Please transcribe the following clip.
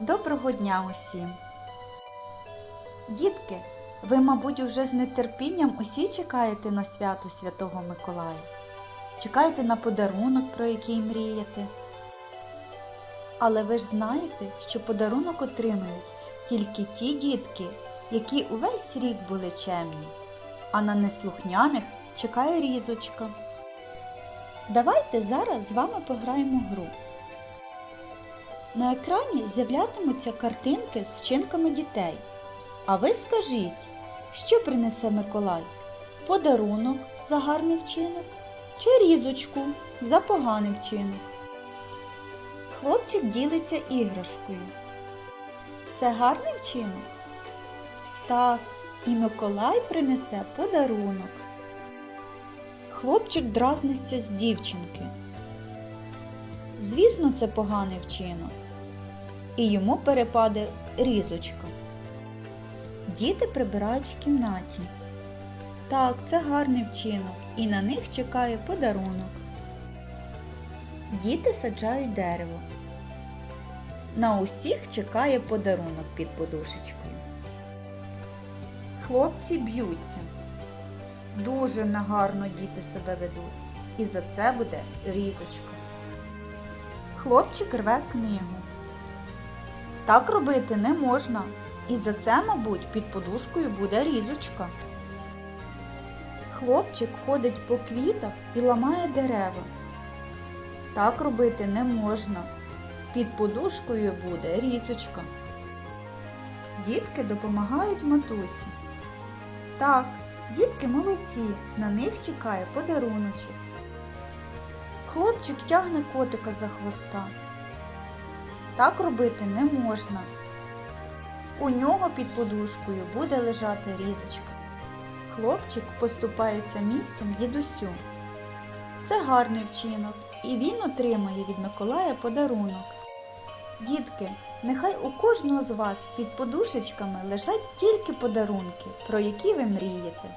Доброго дня усім! Дітки, ви, мабуть, уже з нетерпінням усі чекаєте на свято Святого Миколая. Чекаєте на подарунок, про який мрієте. Але ви ж знаєте, що подарунок отримують тільки ті дітки, які увесь рік були чемні, а на неслухняних чекає різочка. Давайте зараз з вами пограємо гру. На екрані з'являтимуться картинки з вчинками дітей. А ви скажіть, що принесе Миколай? Подарунок за гарний вчинок чи різочку за поганий вчинок? Хлопчик ділиться іграшкою. Це гарний вчинок? Так, і Миколай принесе подарунок. Хлопчик дразниться з дівчинки. Звісно, це поганий вчинок. І йому перепаде різочка. Діти прибирають в кімнаті. Так, це гарний вчинок, і на них чекає подарунок. Діти саджають дерево. На усіх чекає подарунок під подушечкою. Хлопці б'ються. Дуже негарно діти себе ведуть. І за це буде різочка. Хлопчик рве книгу. Так робити не можна. І за це, мабуть, під подушкою буде різочка. Хлопчик ходить по квітах і ламає дерева. Так робити не можна. Під подушкою буде різочка. Дітки допомагають матусі. Так, дітки молодці, на них чекає подаруночок. Хлопчик тягне котика за хвоста. Так робити не можна. У нього під подушкою буде лежати різочка. Хлопчик поступається місцем дідусю. Це гарний вчинок, і він отримує від Миколая подарунок. Дітки, нехай у кожного з вас під подушечками лежать тільки подарунки, про які ви мрієте.